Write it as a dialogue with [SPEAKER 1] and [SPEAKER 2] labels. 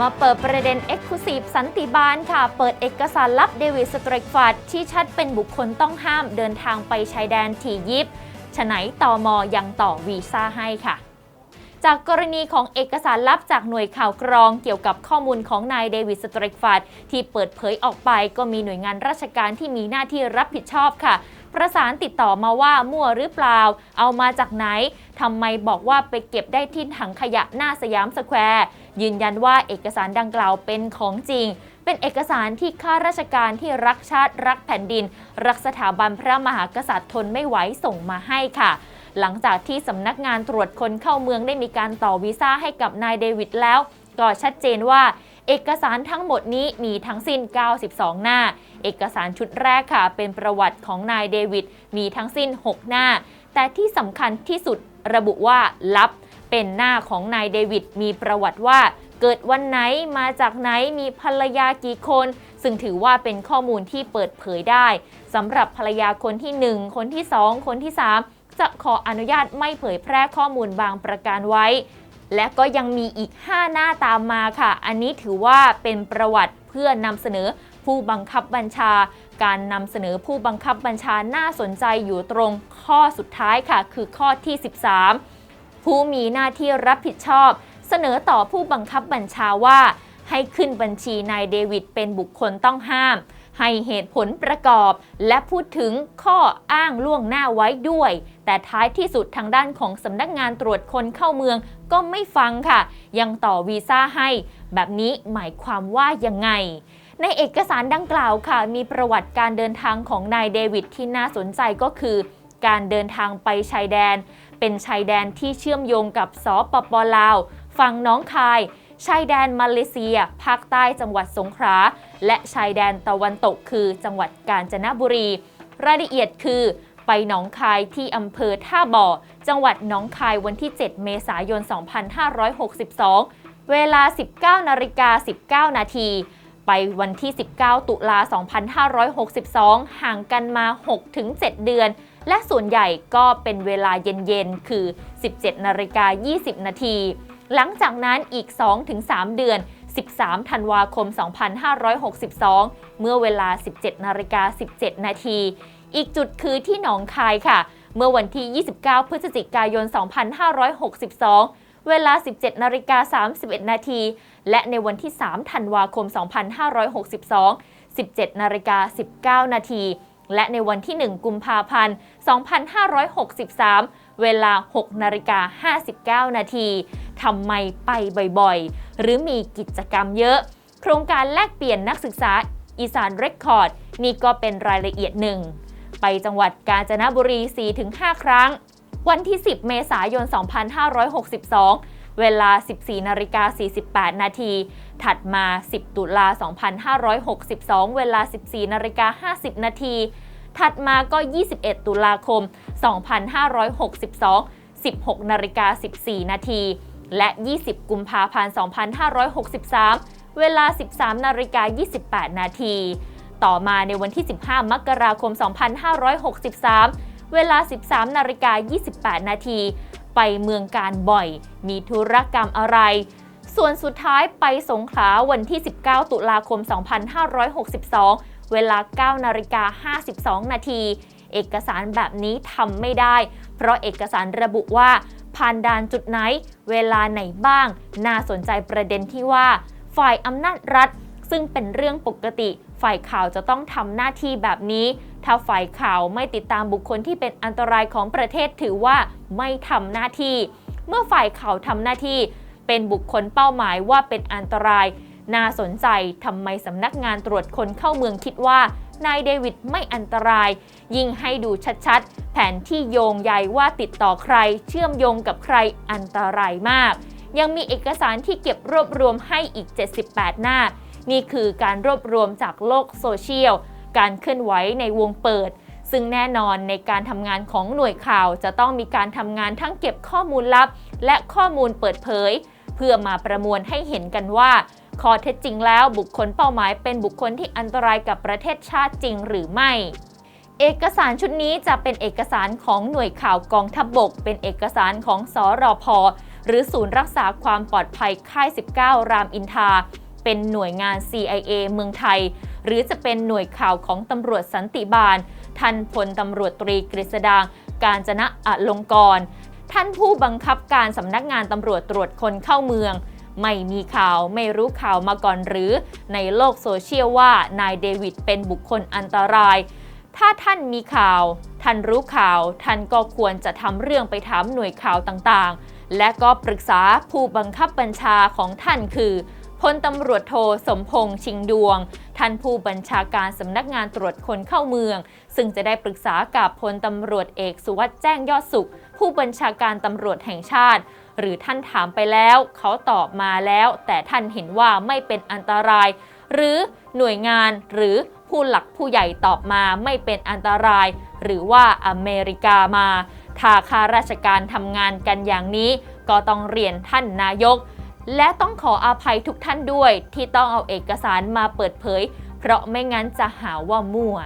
[SPEAKER 1] มาเปิดประเด็น e x c l u s i v e สันติบาลค่ะ เปิดเอกสารลับเดวิดสเตรกฟัดที่ชัดเป็นบุคคลต้องห้ามเดินทางไปชายแดนถี่ยิบฉไหนตอมอยังต่อวีซ่าให้ค่ะ จากกรณีของเอกสารลับจากหน่วยข่าวกรองเกี่ยวกับข้อมูลของนายเดวิดสเตรกฟัดที่เปิดเผยออกไปก็มีหน่วยงานราชการที่มีหน้าที่รับผิดชอบค่ะ ประสานติดต่อมาว่ามั่วหรือเปล่า เอามาจากไหนทำไมบอกว่าไปเก็บได้ที่ถังขยะหน้าสยามสแควร์ยืนยันว่าเอกสารดังกล่าวเป็นของจริง เป็นเอกสารที่ข้าราชการที่รักชาติรักแผ่นดิน รักสถาบันพระมหากษัตริย์ทนไม่ไหวส่งมาให้ค่ะหลังจากที่สำนักงานตรวจคนเข้าเมืองได้มีการต่อวีซ่าให้กับนายเดวิดแล้ว ก็ชัดเจนว่า เอกสารทั้งหมดนี้มีทั้งสิ้น 92 หน้า เอกสารชุดแรกค่ะ เป็นประวัติของนายเดวิดมีทั้งสิ้น 6 หน้า แต่ที่สำคัญที่สุดระบุว่าลับ เป็นหน้าของนายเดวิดมีประวัติว่าเกิดวันไหนมาจากไหนมีภรรยากี่คน ซึ่งถือว่าเป็นข้อมูลที่เปิดเผยได้สำหรับภรรยาคนที่ 1 คนที่ 2 คนที่ 3 จะขออนุญาตไม่เผยแพร่ข้อมูลบางประการไว้ และก็ยังมีอีก 5 หน้าตามมาค่ะ อันนี้ถือว่าเป็นประวัติเพื่อนำเสนอผู้บังคับบัญชา การนำเสนอผู้บังคับบัญชาน่าสนใจอยู่ตรงข้อสุดท้ายค่ะ คือข้อที่ 13 ผู้มีหน้าที่รับผิดชอบ เสนอต่อผู้บังคับบัญชาว่า ให้ขึ้นบัญชีนายเดวิดเป็นบุคคลต้องห้าม ให้เหตุผลประกอบ และพูดถึงข้ออ้างล่วงหน้าไว้ด้วย แต่ท้ายที่สุดทางด้านของสำนักงานตรวจคนเข้าเมืองก็ไม่ฟังค่ะ ยังต่อวีซ่าให้ แบบนี้หมายความว่ายังไงในเอกสารดังกล่าวค่ะ มีประวัติการเดินทางของนายเดวิดที่น่าสนใจก็คือ การเดินทางไปชายแดน เป็นชายแดนที่เชื่อมโยงกับสปปลาว ฝั่งน้องคาย ชายแดนมาเลเซีย ภาคใต้จังหวัดสงขลาและชายแดนตะวันตกคือจังหวัดกาญจนบุรี รายละเอียดคือไปหนองคายที่อำเภอท่าบ่อ จังหวัดหนองคายวันที่ 7 เมษายน 2562 เวลา 19นาฬิกา19 นาทีไปวันที่ 19 ตุลา 2562 ห่างกันมา 6-7 เดือน และส่วนใหญ่ก็เป็นเวลาเย็นๆ คือ 17 นาฬิกา 20 นาที หลังจากนั้นอีก 2-3 เดือน 13 ธันวาคม 2562 เมื่อเวลา 17นาฬิกา17 นาที อีกจุดคือที่หนองคายค่ะ เมื่อวันที่ 29 พฤศจิกายน 2562 เวลา 17นาฬิกา31 นาที และในวันที่ 3 ธันวาคม 2562 17นาฬิกา19 นาที และในวันที่ 1 กุมภาพันธ์ 2563 เวลา 6 นาฬิกา 59 นาที ทำไมไปบ่อยๆ หรือมีกิจกรรมเยอะ โครงการแลกเปลี่ยนนักศึกษาอีสานเรคคอร์ด นี่ก็เป็นรายละเอียดหนึ่ง ไปจังหวัดกาญจนบุรี 4-5 ครั้ง วันที่ 10 เมษายน 2562 เวลา 14นาฬิกา48 นาที ถัดมา 10 ตุลา 2562 เวลา 14นาฬิกา50 นาทีถัดมาก็ 21 ตุลาคม 2562 16นาฬิกา14 นาที และ 20 กุมภาพันธ์ 2563 เวลา 13 นาฬิกา 28 นาที ต่อมาในวันที่ 15 มกราคม 2563 เวลา 13 นาฬิกา 28 นาที ไปเมืองการบ่อย มีธุรกรรมอะไร ส่วนสุดท้ายไปสงขลาวันที่ 19 ตุลาคม 2562 เวลา 9 นาฬิกา 52 นาที เอกสารแบบนี้ทำไม่ได้ เพราะเอกสารระบุว่า ผ่านด่านจุดไหน เวลาไหนบ้าง น่าสนใจประเด็นที่ว่า ฝ่ายอำนาจรัฐ ซึ่งเป็นเรื่องปกติ ฝ่ายข่าวจะต้องทำหน้าที่แบบนี้ ถ้าฝ่ายข่าวไม่ติดตามบุคคลที่เป็นอันตรายของประเทศถือว่าไม่ทำหน้าที่ เมื่อฝ่ายข่าวทำหน้าที่ เป็นบุคคลเป้าหมายว่าเป็นอันตราย น่าสนใจทำไมสำนักงานตรวจคนเข้าเมืองคิดว่านายเดวิดไม่อันตราย ยิ่งให้ดูชัดๆ นที่โยงใยว่าติดต่อใคร เชื่อมโยงกับใครอันตรายมาก ยังมีเอกสารที่เก็บรวบรวมให้อีก 78 หน้า นี่คือการรวบรวมจากโลกโซเชียล การเคลื่อนไหวในวงเปิด ซึ่งแน่นอนในการทำงานของหน่วยข่าวจะต้องมีการทำงานทั้งเก็บข้อมูลลับ และข้อมูลเปิดเผย เพื่อมาประมวลให้เห็นกันว่าข้อเท็จจริงแล้วบุคคลเป้าหมายเป็นบุคคลที่อันตรายกับประเทศชาติจริงหรือไม่ เอกสารชุดนี้จะเป็นเอกสารของหน่วยข่าวกองทัพบบก เป็นเอกสารของสอรอพหรือศูนย์รักษาความปลอดภัยค่าย 19 รามอินทราเป็นหน่วยงาน CIA เมืองไทย หรือจะเป็นหน่วยข่าวของตำรวจสันติบาลท่านพลตำรวจตรีกฤษดางการจนะอลงกร ท่านผู้บังคับการสำนักงานตำรวจตรวจคนเข้าเมือง ไม่มีข่าวไม่รู้ข่าวมาก่อนหรือ ในโลกโซเชียลว่านายเดวิดเป็นบุคคลอันตราย ถ้าท่านมีข่าว ท่านรู้ข่าว ท่านก็ควรจะทำเรื่องไปถามหน่วยข่าวต่างๆ และก็ปรึกษาผู้บังคับบัญชาของท่านคือพลตำรวจโทสมพงษ์ชิงดวง ท่านผู้บัญชาการสำนักงานตรวจคนเข้าเมือง ซึ่งจะได้ปรึกษากับพลตำรวจเอกสุวัสด์แจ้งยอดสุข ผู้บัญชาการตำรวจแห่งชาติ หรือท่านถามไปแล้ว เขาตอบมาแล้ว แต่ท่านเห็นว่าไม่เป็นอันตราย หรือหน่วยงานหรือ ผู้หลักผู้ใหญ่ตอบมาไม่เป็นอันตราย หรือว่าอเมริกามา ถ้าข้าราชการทำงานกันอย่างนี้ ก็ต้องเรียนท่านนายก และต้องขออภัยทุกท่านด้วยที่ต้องเอาเอกสารมาเปิดเผย เพราะไม่งั้นจะหาว่ามั่ว